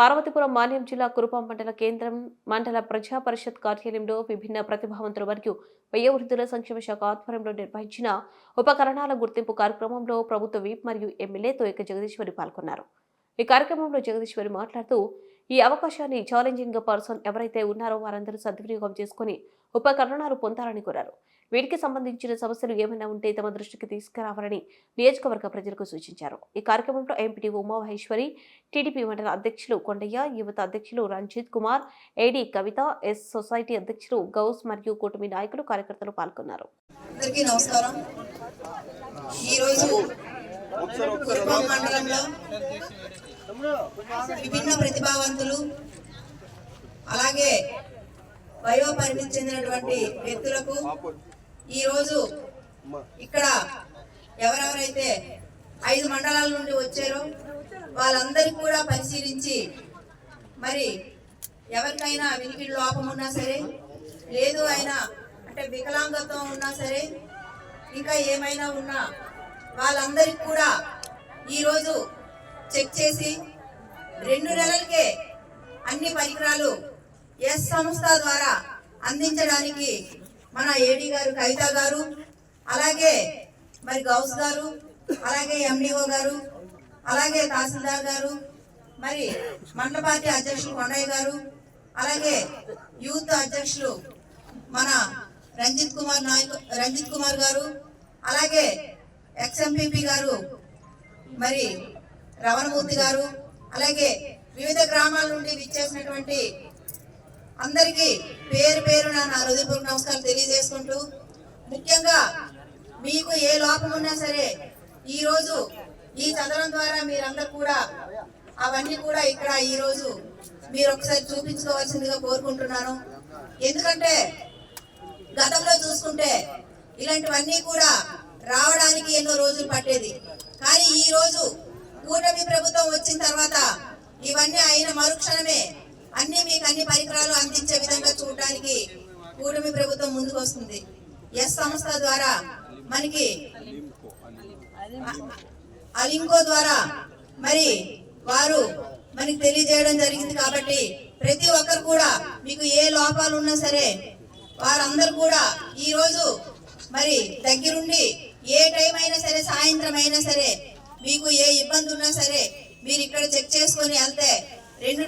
పార్వతీపురం మాన్యం జిల్లా కురుపాం మండల కేంద్రం మండల ప్రజా పరిషత్ కార్యాలయంలో విభిన్న ప్రతిభావంతులు మరియు వయోవృద్ధుల సంక్షేమ శాఖ ఆధ్వర్యంలో నిర్వహించిన ఉపకరణాల గుర్తింపు కార్యక్రమంలో ప్రభుత్వ విప్ మరియు ఎమ్మెల్యే తోయక జగదీశ్వరి పాల్గొన్నారు. ఈ కార్యక్రమంలో జగదీశ్వరి మాట్లాడుతూ ఈ అవకాశాన్ని ఛాలెంజింగ్ పర్సన్ ఎవరైతే ఉన్నారో వారందరూ సద్వినియోగం చేసుకుని ఉపకరణాలు పొందాలని కోరారు. వీటికి సంబంధించిన సమస్యలు ఏమైనా ఉంటే తమ దృష్టికి తీసుకురావాలని నియోజకవర్గ ప్రజలకు సూచించారు. ఈ కార్యక్రమంలో ఎంపీటీ ఉమామహేశ్వరి టీడీపీ మండల అధ్యక్షులు కొండయ్య యువత అధ్యక్షులు Ranjith Kumar AD Kavitha S society అధ్యక్షులు గౌస్ మరియు కూటమి నాయకులు కార్యకర్తలు పాల్గొన్నారు. అందరికీ నమస్కారం. ఈరోజు కురుపాం మండలంలో విభిన్న ప్రతిభావంతులు అలాగే వయో పరిమితి చెందినటువంటి వ్యక్తులకు ఈరోజు ఇక్కడ ఎవరెవరైతే ఐదు మండలాల నుండి వచ్చారో వాళ్ళందరికీ కూడా పరిశీలించి మరి ఎవరికైనా వినికిడి లోపం ఉన్నా సరే లేదు అయినా అంటే వికలాంగత్వం ఉన్నా సరే ఇంకా ఏమైనా ఉన్నా వాళ్ళందరికీ కూడా ఈరోజు చెక్ చేసి రెండు నెలలకే అన్ని పరికరాలు ఎస్ సంస్థ ద్వారా అందించడానికి మన ఏడీ గారు కవిత గారు అలాగే మరి గౌస్ గారు అలాగే ఎండిఓ గారు అలాగే తహసీల్దార్ గారు మరి మండల పార్టీ అధ్యక్షులు కొండయ్య గారు అలాగే యూత్ అధ్యక్షులు మన రంజిత్ కుమార్ నాయక్ రంజిత్ కుమార్ గారు అలాగే ఎక్స్ఎంపీపీ గారు మరి రవణమూర్తి గారు అలాగే వివిధ గ్రామాల నుండి విచ్చేసినటువంటి అందరికీ పేరు పేరున నా హృదయపూర్వక నమస్కారం తెలియజేసుకుంటూ ముఖ్యంగా మీకు ఏ లోపం ఉన్నా సరే ఈరోజు ఈ చదవడం ద్వారా మీరందరూ కూడా అవన్నీ కూడా ఇక్కడ ఈరోజు మీరు ఒకసారి చూపించుకోవాల్సిందిగా కోరుకుంటున్నాను. ఎందుకంటే గతంలో చూసుకుంటే ఇలాంటివన్నీ కూడా రావడానికి ఎన్నో రోజులు పట్టేది. కానీ ఈ రోజు కూటమి ప్రభుత్వం వచ్చిన తర్వాత ఇవన్నీ అయిన మరుక్షణమే అన్ని మీకు అన్ని పరికరాలు అందించే విధంగా చూడడానికి కూటమి ప్రభుత్వం ముందుకు వస్తుంది. ఎస్ సంస్థ ద్వారా మనకి అలింకో ద్వారా మరి వారు మనకి తెలియజేయడం జరిగింది కాబట్టి ప్రతి ఒక్కరు కూడా మీకు ఏ లోపాలు ఉన్నా సరే వారందరూ కూడా ఈ రోజు మరి దగ్గరుండి ఏ టైం అయినా సరే సాయంత్రం అయినా సరే మీకు ఏ ఇబ్బంది ఉన్నా సరే మీరు ఇక్కడ చెక్ చేసుకొని వెళ్తే రెండు